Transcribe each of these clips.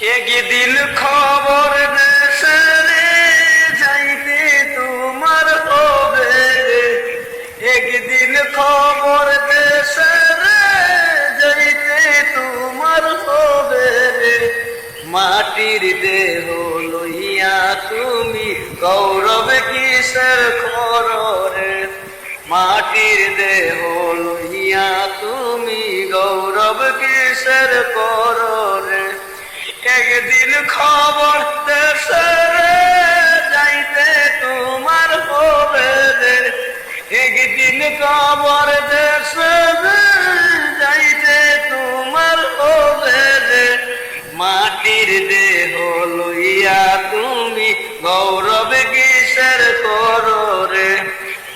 একদিন খবর দেশে যাইতে তোমার হবে। একদিন খবর দেশে যাইতে তোমার হবে মাটির দেহ লইয়া তুমি গৌরব কিসের খরে মাটির দেহ লইয়া তুমি গৌরব কিসের কররে একদিন খবর দেশে যাইতে তোমার হবে একদিন খবর দেশে যাইতে তোমার হবে মাটির দেহ লইয়া তুমি গৌরব কিসের কররে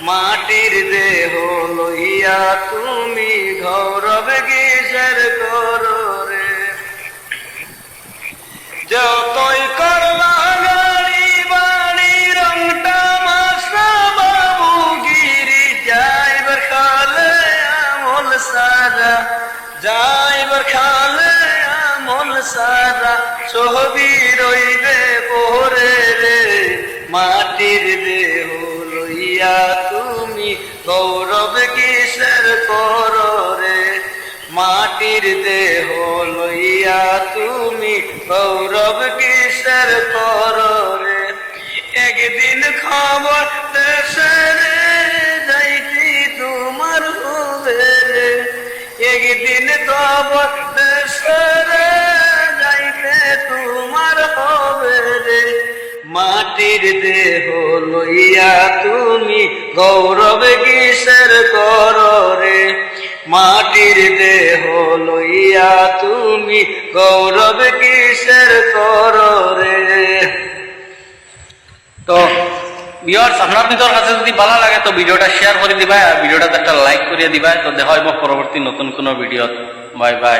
মাটির দেহ লইয়া তুমি গৌরব কিসের কররে যাইবার খালে আমল সারা, ছবি রইবে পরে রে, মাটির দেহ লইয়া তুমি গৌরব কিসের কররে মাটির দেহ লইয়া তুমি গৌরব কিসের কররে একদিন খবর দেশে খবর দেশে যাইতে তোমার রে। মাটির দেহ লইয়া তুমি গৌরব কিসের কররে? মাটির দেহ লইয়া তুমি গৌরব কিসের কররে? তো ভিউয়ার্স আপনার কাছে যদি ভালো লাগে, তো ভিডিওটা শেয়ার করে দিবা, আর ভিডিওটা একটা লাইক করে দিবা। তো দেখা হইব পরবর্তী নতুন কোনো ভিডিও বাই বাই